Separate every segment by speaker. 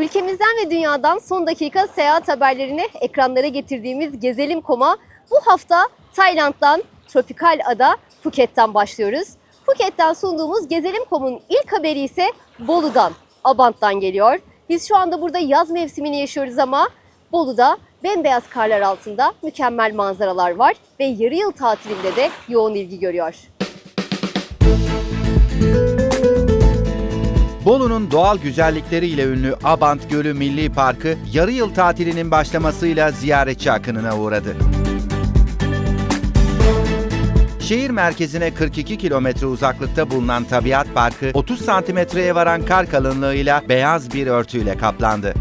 Speaker 1: Ülkemizden ve dünyadan son dakika seyahat haberlerini ekranlara getirdiğimiz Gezelim.com'a bu hafta Tayland'dan tropikal ada Phuket'ten başlıyoruz. Phuket'ten sunduğumuz Gezelim.com'un ilk haberi ise Bolu'dan, Abant'tan geliyor. Biz şu anda burada yaz mevsimini yaşıyoruz ama Bolu'da bembeyaz karlar altında mükemmel manzaralar var ve yarı yıl tatilinde de yoğun ilgi görüyor.
Speaker 2: Bolu'nun doğal güzellikleriyle ünlü Abant Gölü Milli Parkı yarı yıl tatilinin başlamasıyla ziyaretçi akınına uğradı. Şehir merkezine 42 kilometre uzaklıkta bulunan Tabiat Parkı 30 santimetreye varan kar kalınlığıyla beyaz bir örtüyle kaplandı.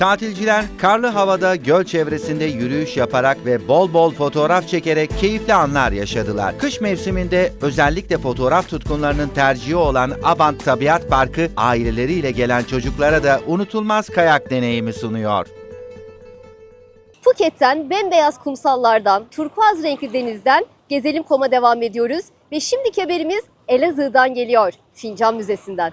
Speaker 2: Tatilciler karlı havada göl çevresinde yürüyüş yaparak ve bol bol fotoğraf çekerek keyifli anlar yaşadılar. Kış mevsiminde özellikle fotoğraf tutkunlarının tercihi olan Abant Tabiat Parkı aileleriyle gelen çocuklara da unutulmaz kayak deneyimi sunuyor.
Speaker 1: Phuket'ten bembeyaz kumsallardan, turkuaz renkli denizden Gezelim.com'a devam ediyoruz. Ve şimdiki haberimiz Elazığ'dan geliyor, Fincan Müzesi'nden.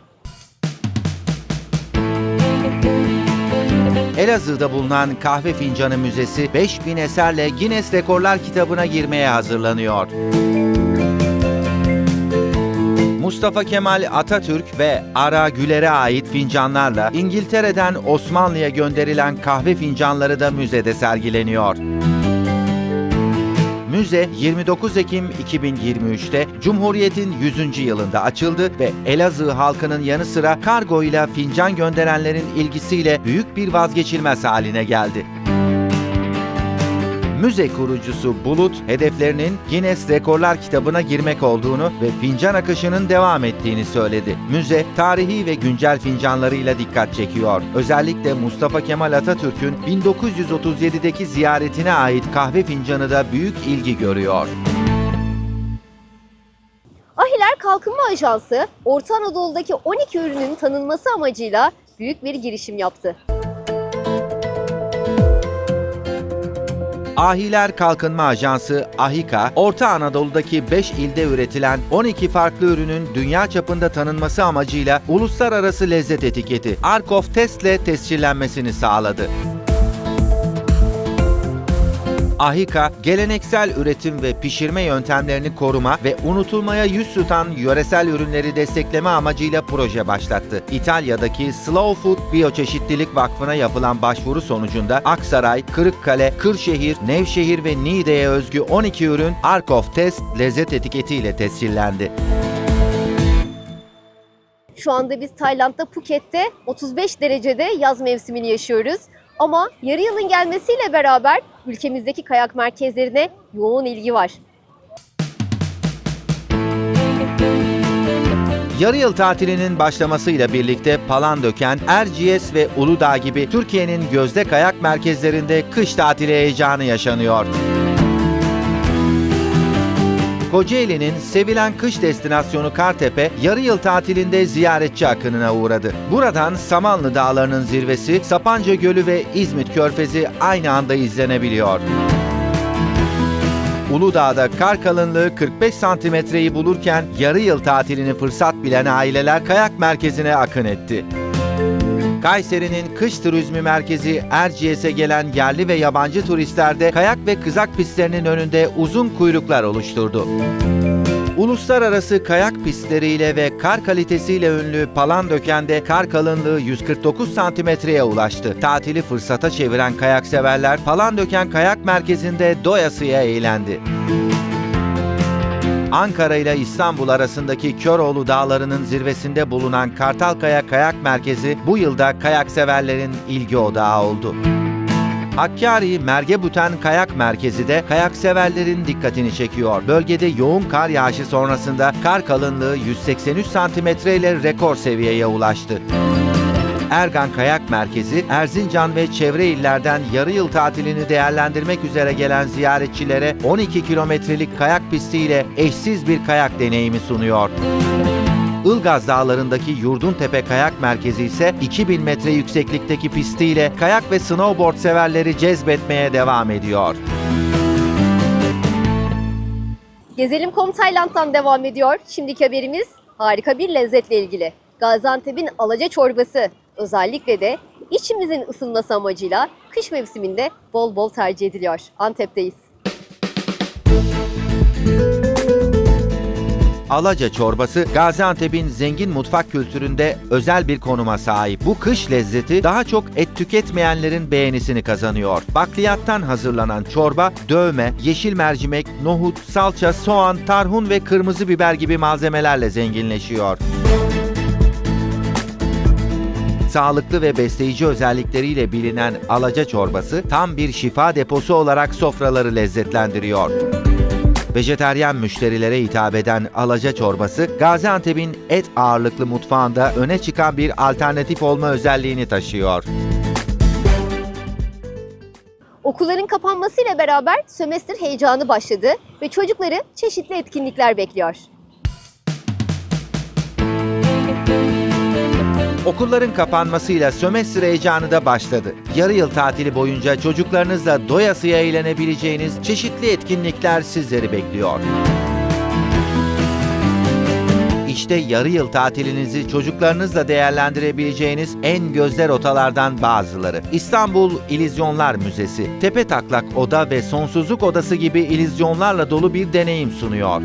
Speaker 2: Elazığ'da bulunan Kahve Fincanı Müzesi 5000 eserle Guinness Rekorlar kitabına girmeye hazırlanıyor. Mustafa Kemal Atatürk ve Ara Güler'e ait fincanlarla İngiltere'den Osmanlı'ya gönderilen kahve fincanları da müzede sergileniyor. Müze 29 Ekim 2023'te Cumhuriyet'in 100. yılında açıldı ve Elazığ halkının yanı sıra kargo ile fincan gönderenlerin ilgisiyle büyük bir vazgeçilmez haline geldi. Müze kurucusu Bulut, hedeflerinin Guinness Rekorlar kitabına girmek olduğunu ve fincan akışının devam ettiğini söyledi. Müze, tarihi ve güncel fincanlarıyla dikkat çekiyor. Özellikle Mustafa Kemal Atatürk'ün 1937'deki ziyaretine ait kahve fincanı da büyük ilgi görüyor.
Speaker 1: Ahiler Kalkınma Ajansı, Orta Anadolu'daki 12 ürünün tanınması amacıyla büyük bir girişim yaptı.
Speaker 2: Ahiler Kalkınma Ajansı AHİKA, Orta Anadolu'daki 5 ilde üretilen 12 farklı ürünün dünya çapında tanınması amacıyla uluslararası lezzet etiketi Arkof Test'le tescillenmesini sağladı. AHİKA, geleneksel üretim ve pişirme yöntemlerini koruma ve unutulmaya yüz tutan yöresel ürünleri destekleme amacıyla proje başlattı. İtalya'daki Slow Food Biyoçeşitlilik Vakfı'na yapılan başvuru sonucunda Aksaray, Kırıkkale, Kırşehir, Nevşehir ve Niğde'ye özgü 12 ürün Arkof Test lezzet etiketiyle tescillendi.
Speaker 1: Şu anda biz Tayland'da Phuket'te 35 derecede yaz mevsimini yaşıyoruz. Ama yarı yılın gelmesiyle beraber ülkemizdeki kayak merkezlerine yoğun ilgi var.
Speaker 2: Yarı yıl tatilinin başlamasıyla birlikte Palandöken, Erciyes ve Uludağ gibi Türkiye'nin gözde kayak merkezlerinde kış tatili heyecanı yaşanıyor. Kocaeli'nin sevilen kış destinasyonu Kartepe, yarı yıl tatilinde ziyaretçi akınına uğradı. Buradan Samanlı Dağları'nın zirvesi, Sapanca Gölü ve İzmit Körfezi aynı anda izlenebiliyor. Uludağ'da kar kalınlığı 45 santimetreyi bulurken yarı yıl tatilini fırsat bilen aileler kayak merkezine akın etti. Kayseri'nin kış turizmi merkezi Erciyes'e gelen yerli ve yabancı turistler de kayak ve kızak pistlerinin önünde uzun kuyruklar oluşturdu. Uluslararası kayak pistleriyle ve kar kalitesiyle ünlü Palandöken'de kar kalınlığı 149 santimetreye ulaştı. Tatili fırsata çeviren kayak severler Palandöken Kayak Merkezi'nde doyasıya eğlendi. Ankara ile İstanbul arasındaki Köroğlu Dağları'nın zirvesinde bulunan Kartalkaya Kayak Merkezi bu yılda kayak severlerin ilgi odağı oldu. Hakkari Mergebüten Kayak Merkezi de kayak severlerin dikkatini çekiyor. Bölgede yoğun kar yağışı sonrasında kar kalınlığı 183 santimetre ile rekor seviyeye ulaştı. Ergan Kayak Merkezi, Erzincan ve çevre illerden yarı yıl tatilini değerlendirmek üzere gelen ziyaretçilere 12 kilometrelik kayak pistiyle eşsiz bir kayak deneyimi sunuyor. Ilgaz Dağları'ndaki Yurduntepe Kayak Merkezi ise 2000 metre yükseklikteki pistiyle kayak ve snowboard severleri cezbetmeye devam ediyor.
Speaker 1: Gezelim.com Tayland'dan devam ediyor. Şimdiki haberimiz harika bir lezzetle ilgili. Gaziantep'in alaca çorbası. Özellikle de içimizin ısınması amacıyla kış mevsiminde bol bol tercih ediliyor. Antep'teyiz.
Speaker 2: Alaca çorbası Gaziantep'in zengin mutfak kültüründe özel bir konuma sahip. Bu kış lezzeti daha çok et tüketmeyenlerin beğenisini kazanıyor. Bakliyattan hazırlanan çorba dövme, yeşil mercimek, nohut, salça, soğan, tarhun ve kırmızı biber gibi malzemelerle zenginleşiyor. Sağlıklı ve besleyici özellikleriyle bilinen alaca çorbası tam bir şifa deposu olarak sofraları lezzetlendiriyor. Vejeteryan müşterilere hitap eden alaca çorbası, Gaziantep'in et ağırlıklı mutfağında öne çıkan bir alternatif olma özelliğini taşıyor.
Speaker 1: Okulların kapanmasıyla beraber sömestr heyecanı başladı ve çocukları çeşitli etkinlikler bekliyor.
Speaker 2: Okulların kapanmasıyla sömestr heyecanı da başladı. Yarı yıl tatili boyunca çocuklarınızla doyasıya eğlenebileceğiniz çeşitli etkinlikler sizleri bekliyor. İşte yarı yıl tatilinizi çocuklarınızla değerlendirebileceğiniz en gözde rotalardan bazıları. İstanbul İllüzyonlar Müzesi, Tepe Taklak Oda ve Sonsuzluk Odası gibi illüzyonlarla dolu bir deneyim sunuyor.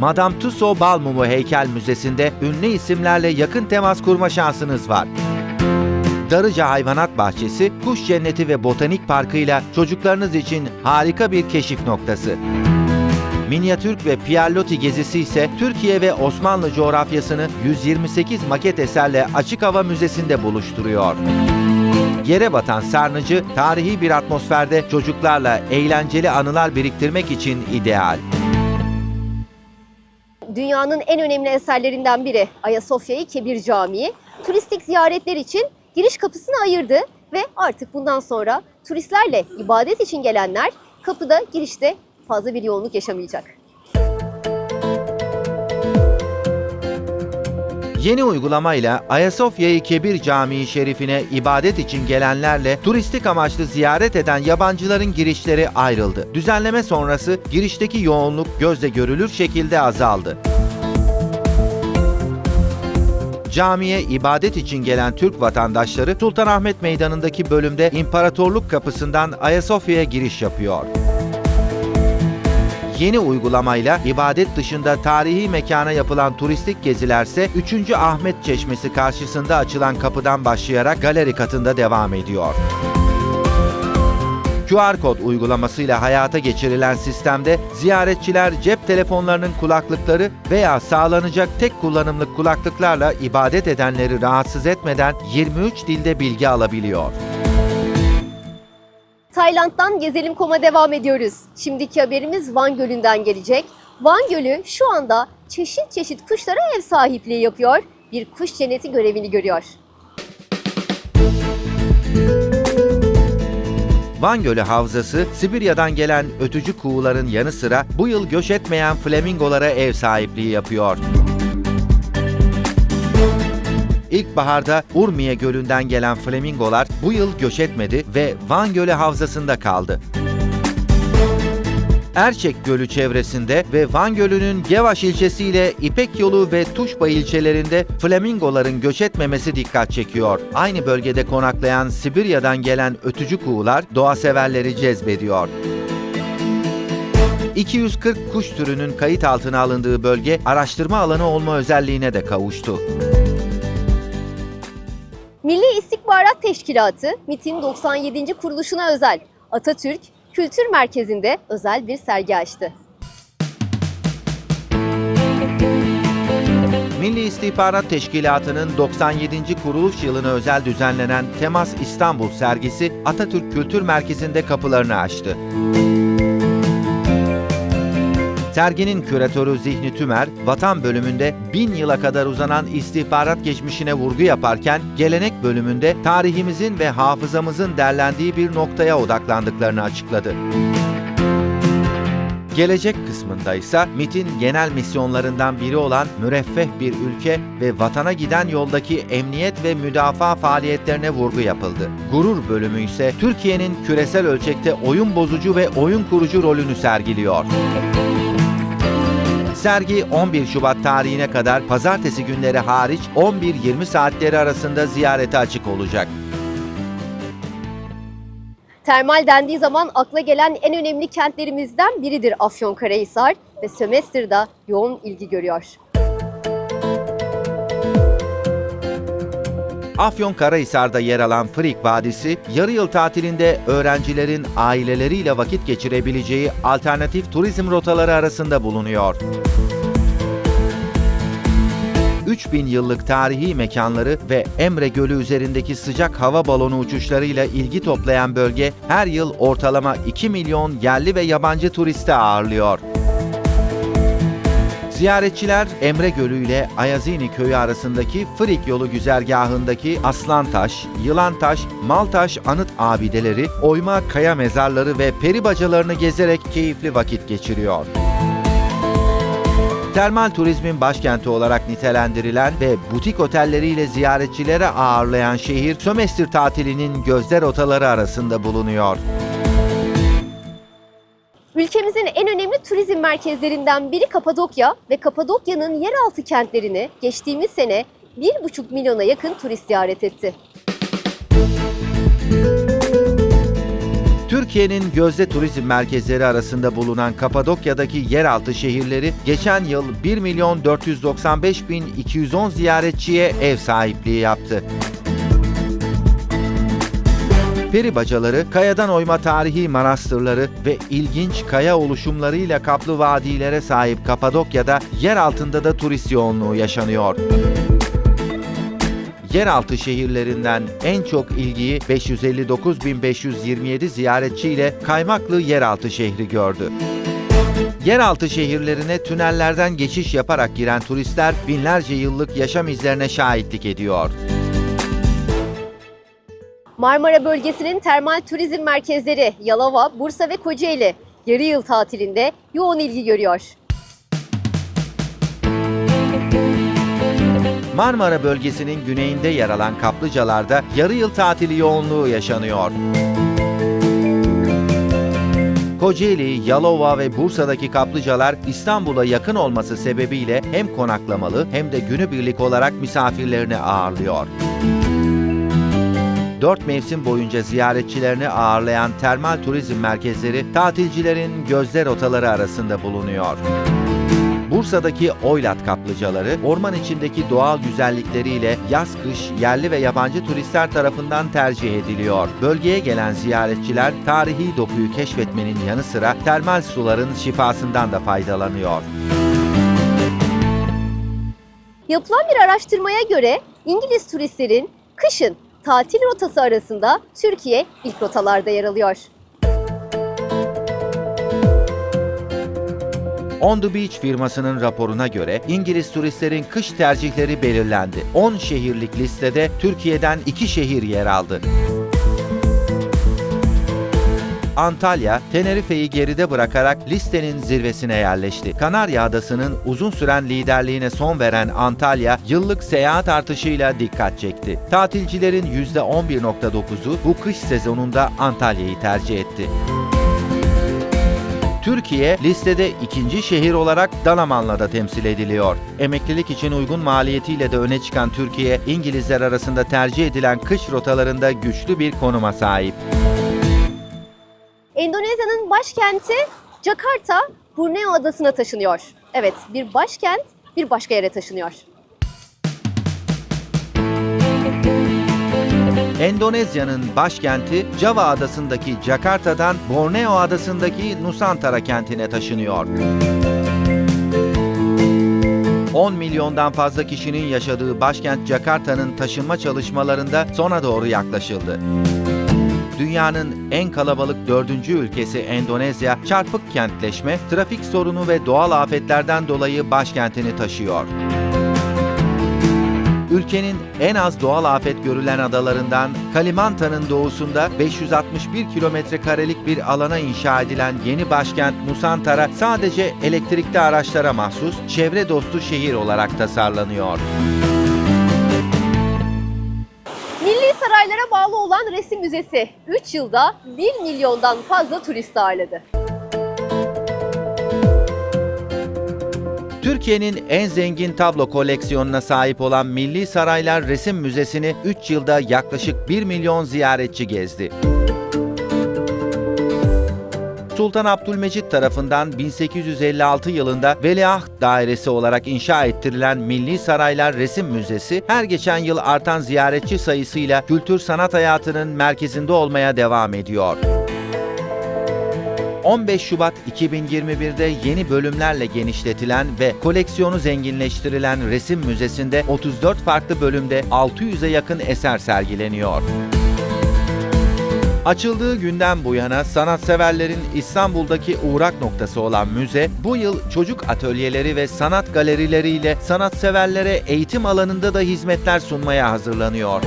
Speaker 2: Madame Tussauds Balmumu Heykel Müzesi'nde ünlü isimlerle yakın temas kurma şansınız var. Darıca Hayvanat Bahçesi, Kuş Cenneti ve Botanik Parkı'yla çocuklarınız için harika bir keşif noktası. Minyatürk ve Pierlotti gezisi ise Türkiye ve Osmanlı coğrafyasını 128 maket eserle Açık Hava Müzesi'nde buluşturuyor. Yere batan sarnıcı, tarihi bir atmosferde çocuklarla eğlenceli anılar biriktirmek için ideal.
Speaker 1: Dünyanın en önemli eserlerinden biri Ayasofya'yı Kebir Camii turistik ziyaretler için giriş kapısını ayırdı ve artık bundan sonra turistlerle ibadet için gelenler kapıda girişte fazla bir yoğunluk yaşamayacak.
Speaker 2: Yeni uygulamayla Ayasofya'yı Kebir Camii Şerifine ibadet için gelenlerle turistik amaçlı ziyaret eden yabancıların girişleri ayrıldı. Düzenleme sonrası girişteki yoğunluk gözle görülür şekilde azaldı. Camiye ibadet için gelen Türk vatandaşları Sultanahmet Meydanı'ndaki bölümde İmparatorluk Kapısı'ndan Ayasofya'ya giriş yapıyor. Yeni uygulamayla ibadet dışında tarihi mekana yapılan turistik gezilerse 3. Ahmet Çeşmesi karşısında açılan kapıdan başlayarak galeri katında devam ediyor. QR kod uygulamasıyla hayata geçirilen sistemde ziyaretçiler cep telefonlarının kulaklıkları veya sağlanacak tek kullanımlık kulaklıklarla ibadet edenleri rahatsız etmeden 23 dilde bilgi alabiliyor.
Speaker 1: Tayland'dan Gezelim Kom'a devam ediyoruz. Şimdiki haberimiz Van Gölü'nden gelecek. Van Gölü şu anda çeşit çeşit kuşlara ev sahipliği yapıyor. Bir kuş cenneti görevini görüyor.
Speaker 2: Van Gölü Havzası, Sibirya'dan gelen ötücü kuğuların yanı sıra bu yıl göç etmeyen flamingolara ev sahipliği yapıyor. İlkbaharda Urmiye Gölü'nden gelen flamingolar bu yıl göç etmedi ve Van Gölü Havzası'nda kaldı. Erçek Gölü çevresinde ve Van Gölü'nün Gevaş ilçesiyle İpek Yolu ve Tuşba ilçelerinde flamingoların göç etmemesi dikkat çekiyor. Aynı bölgede konaklayan Sibirya'dan gelen ötücü kuğular doğa severleri cezbediyor. 240 kuş türünün kayıt altına alındığı bölge araştırma alanı olma özelliğine de kavuştu.
Speaker 1: İstihbarat Teşkilatı MIT'in 97. kuruluşuna özel Atatürk Kültür Merkezi'nde özel bir sergi açtı.
Speaker 2: Milli İstihbarat Teşkilatı'nın 97. kuruluş yılına özel düzenlenen Temas İstanbul sergisi Atatürk Kültür Merkezi'nde kapılarını açtı. Serginin küratörü Zihni Tümer, Vatan bölümünde bin yıla kadar uzanan istihbarat geçmişine vurgu yaparken, gelenek bölümünde tarihimizin ve hafızamızın derlendiği bir noktaya odaklandıklarını açıkladı. Gelecek kısmında ise MIT'in genel misyonlarından biri olan müreffeh bir ülke ve vatana giden yoldaki emniyet ve müdafaa faaliyetlerine vurgu yapıldı. Gurur bölümü ise Türkiye'nin küresel ölçekte oyun bozucu ve oyun kurucu rolünü sergiliyor. Sergi 11 Şubat tarihine kadar pazartesi günleri hariç 11-20 saatleri arasında ziyarete açık olacak.
Speaker 1: Termal dendiği zaman akla gelen en önemli kentlerimizden biridir Afyonkarahisar ve Sömestr'da yoğun ilgi görüyor.
Speaker 2: Afyonkarahisar'da yer alan Frik Vadisi, yarı yıl tatilinde öğrencilerin aileleriyle vakit geçirebileceği alternatif turizm rotaları arasında bulunuyor. 3000 yıllık tarihi mekanları ve Emre Gölü üzerindeki sıcak hava balonu uçuşlarıyla ilgi toplayan bölge her yıl ortalama 2 milyon yerli ve yabancı turisti ağırlıyor. Ziyaretçiler Emre Gölü ile Ayazini köyü arasındaki Frik yolu güzergahındaki Aslantaş, Yılantaş, Maltaş anıt abideleri, oyma kaya mezarları ve peri bacalarını gezerek keyifli vakit geçiriyor. Termal turizmin başkenti olarak nitelendirilen ve butik otelleriyle ziyaretçilere ağırlayan şehir, sömestr tatilinin gözde rotaları arasında bulunuyor.
Speaker 1: Ülkemizin en önemli turizm merkezlerinden biri Kapadokya ve Kapadokya'nın yeraltı kentlerini geçtiğimiz sene 1,5 milyona yakın turist ziyaret etti.
Speaker 2: Türkiye'nin gözde turizm merkezleri arasında bulunan Kapadokya'daki yeraltı şehirleri geçen yıl 1 milyon 495 bin 210 ziyaretçiye ev sahipliği yaptı. Peri bacaları, kayadan oyma tarihi manastırları ve ilginç kaya oluşumlarıyla kaplı vadilere sahip Kapadokya'da yer altında da turist yoğunluğu yaşanıyor. Yeraltı şehirlerinden en çok ilgiyi 559.527 ziyaretçiyle Kaymaklı Yeraltı şehri gördü. Yeraltı şehirlerine tünellerden geçiş yaparak giren turistler binlerce yıllık yaşam izlerine şahitlik ediyor.
Speaker 1: Marmara bölgesinin termal turizm merkezleri Yalova, Bursa ve Kocaeli yarı yıl tatilinde yoğun ilgi görüyor.
Speaker 2: Marmara bölgesinin güneyinde yer alan kaplıcalarda yarı yıl tatili yoğunluğu yaşanıyor. Kocaeli, Yalova ve Bursa'daki kaplıcalar İstanbul'a yakın olması sebebiyle hem konaklamalı hem de günübirlik olarak misafirlerini ağırlıyor. Dört mevsim boyunca ziyaretçilerini ağırlayan termal turizm merkezleri tatilcilerin gözde rotaları arasında bulunuyor. Bursa'daki Oylat kaplıcaları, orman içindeki doğal güzellikleriyle yaz-kış yerli ve yabancı turistler tarafından tercih ediliyor. Bölgeye gelen ziyaretçiler tarihi dokuyu keşfetmenin yanı sıra termal suların şifasından da faydalanıyor.
Speaker 1: Yapılan bir araştırmaya göre İngiliz turistlerin kışın tatil rotası arasında Türkiye ilk rotalarda yer alıyor.
Speaker 2: On the Beach firmasının raporuna göre İngiliz turistlerin kış tercihleri belirlendi. 10 şehirlik listede Türkiye'den 2 şehir yer aldı. Antalya, Tenerife'yi geride bırakarak listenin zirvesine yerleşti. Kanarya Adası'nın uzun süren liderliğine son veren Antalya, yıllık seyahat artışıyla dikkat çekti. Tatilcilerin %11.9'u bu kış sezonunda Antalya'yı tercih etti. Türkiye listede ikinci şehir olarak Dalaman'la da temsil ediliyor. Emeklilik için uygun maliyetiyle de öne çıkan Türkiye, İngilizler arasında tercih edilen kış rotalarında güçlü bir konuma sahip.
Speaker 1: Başkenti Jakarta, Borneo adasına taşınıyor. Evet, bir başkent bir başka yere taşınıyor.
Speaker 2: Endonezya'nın başkenti Java adasındaki Jakarta'dan Borneo adasındaki Nusantara kentine taşınıyor. 10 milyondan fazla kişinin yaşadığı başkent Jakarta'nın taşınma çalışmalarında sona doğru yaklaşıldı. Dünyanın en kalabalık dördüncü ülkesi Endonezya, çarpık kentleşme, trafik sorunu ve doğal afetlerden dolayı başkentini taşıyor. Ülkenin en az doğal afet görülen adalarından Kalimantan'ın doğusunda 561 kilometre karelik bir alana inşa edilen yeni başkent Nusantara sadece elektrikli araçlara mahsus çevre dostu şehir olarak tasarlanıyor.
Speaker 1: Saraylara bağlı olan resim müzesi 3 yılda 1 milyondan fazla turist ağırladı.
Speaker 2: Türkiye'nin en zengin tablo koleksiyonuna sahip olan Milli Saraylar Resim Müzesi'ni 3 yılda yaklaşık 1 milyon ziyaretçi gezdi. Sultan Abdülmecit tarafından 1856 yılında Veliaht Dairesi olarak inşa ettirilen Milli Saraylar Resim Müzesi, her geçen yıl artan ziyaretçi sayısıyla kültür sanat hayatının merkezinde olmaya devam ediyor. 15 Şubat 2021'de yeni bölümlerle genişletilen ve koleksiyonu zenginleştirilen resim müzesinde 34 farklı bölümde 600'e yakın eser sergileniyor. Açıldığı günden bu yana sanatseverlerin İstanbul'daki uğrak noktası olan müze, bu yıl çocuk atölyeleri ve sanat galerileriyle sanatseverlere eğitim alanında da hizmetler sunmaya hazırlanıyor.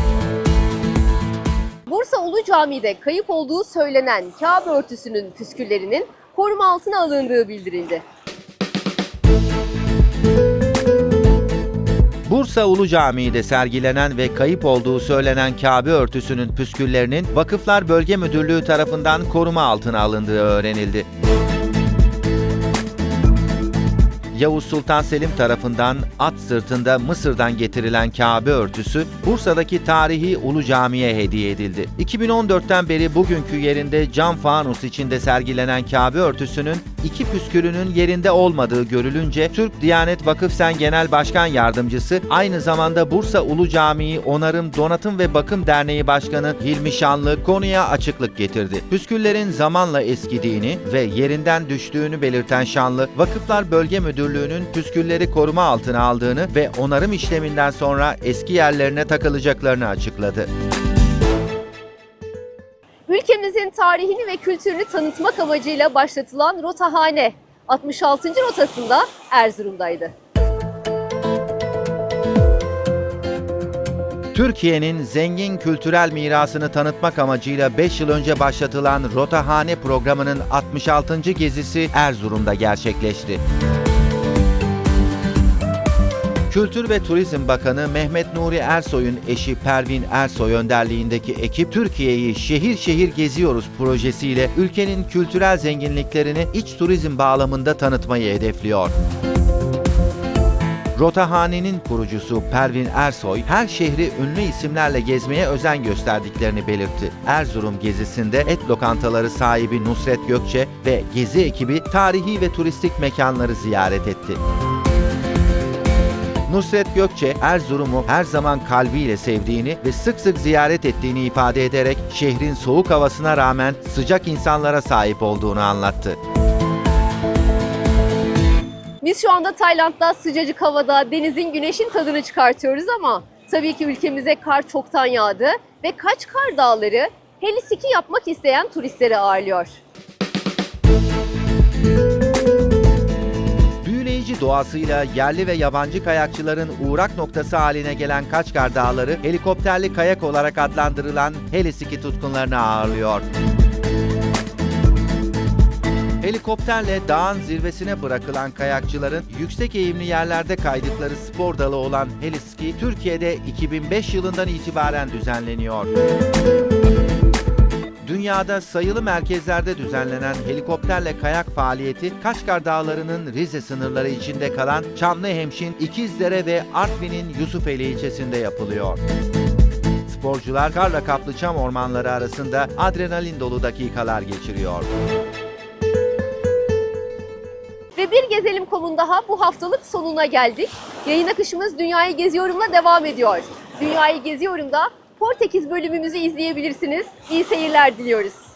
Speaker 1: Bursa Ulu Cami'de kayıp olduğu söylenen Kabe örtüsünün püsküllerinin koruma altına alındığı bildirildi.
Speaker 2: Bursa Ulu Camii'de sergilenen ve kayıp olduğu söylenen Kabe örtüsünün püsküllerinin Vakıflar Bölge Müdürlüğü tarafından koruma altına alındığı öğrenildi. Yavuz Sultan Selim tarafından at sırtında Mısır'dan getirilen Kabe örtüsü Bursa'daki tarihi Ulu Cami'ye hediye edildi. 2014'ten beri bugünkü yerinde cam fanus içinde sergilenen Kabe örtüsünün iki püskülünün yerinde olmadığı görülünce Türk Diyanet Vakıfsen Genel Başkan Yardımcısı aynı zamanda Bursa Ulu Camii Onarım Donatım ve Bakım Derneği Başkanı Hilmi Şanlı konuya açıklık getirdi. Püsküllerin zamanla eskidiğini ve yerinden düştüğünü belirten Şanlı, Vakıflar Bölge Müdürlüğü'nün püskülleri koruma altına aldığını ve onarım işleminden sonra eski yerlerine takılacaklarını açıkladı.
Speaker 1: Ülkemizin tarihini ve kültürünü tanıtmak amacıyla başlatılan Rotahane 66. rotasında Erzurum'daydı.
Speaker 2: Türkiye'nin zengin kültürel mirasını tanıtmak amacıyla 5 yıl önce başlatılan Rotahane programının 66. gezisi Erzurum'da gerçekleşti. Kültür ve Turizm Bakanı Mehmet Nuri Ersoy'un eşi Pervin Ersoy önderliğindeki ekip Türkiye'yi şehir şehir geziyoruz projesiyle ülkenin kültürel zenginliklerini iç turizm bağlamında tanıtmayı hedefliyor. Rotahane'nin kurucusu Pervin Ersoy, her şehri ünlü isimlerle gezmeye özen gösterdiklerini belirtti. Erzurum gezisinde et lokantaları sahibi Nusret Gökçe ve gezi ekibi tarihi ve turistik mekanları ziyaret etti. Nusret Gökçe, Erzurum'u her zaman kalbiyle sevdiğini ve sık sık ziyaret ettiğini ifade ederek şehrin soğuk havasına rağmen sıcak insanlara sahip olduğunu anlattı.
Speaker 1: Biz şu anda Tayland'da sıcacık havada denizin güneşin tadını çıkartıyoruz ama tabii ki ülkemize kar çoktan yağdı ve Kaçkar Dağları helisiki yapmak isteyen turistleri ağırlıyor.
Speaker 2: Doğasıyla yerli ve yabancı kayakçıların uğrak noktası haline gelen Kaçkar Dağları, helikopterli kayak olarak adlandırılan Helsinki tutkunlarını ağırlıyor. Helikopterle dağın zirvesine bırakılan kayakçıların yüksek eğimli yerlerde kaydıkları spor dalı olan heliski Türkiye'de 2005 yılından itibaren düzenleniyor. Dünyada sayılı merkezlerde düzenlenen helikopterle kayak faaliyeti Kaçkar Dağları'nın Rize sınırları içinde kalan Çamlıhemşin, İkizdere ve Artvin'in Yusufeli ilçesinde yapılıyor. Sporcular karla kaplı çam ormanları arasında adrenalin dolu dakikalar geçiriyor.
Speaker 1: Ve bir gezelim komun daha bu haftalık sonuna geldik. Yayın akışımız Dünyayı Geziyorum'la devam ediyor. Dünyayı Geziyorum'da Portekiz bölümümüzü izleyebilirsiniz. İyi seyirler diliyoruz.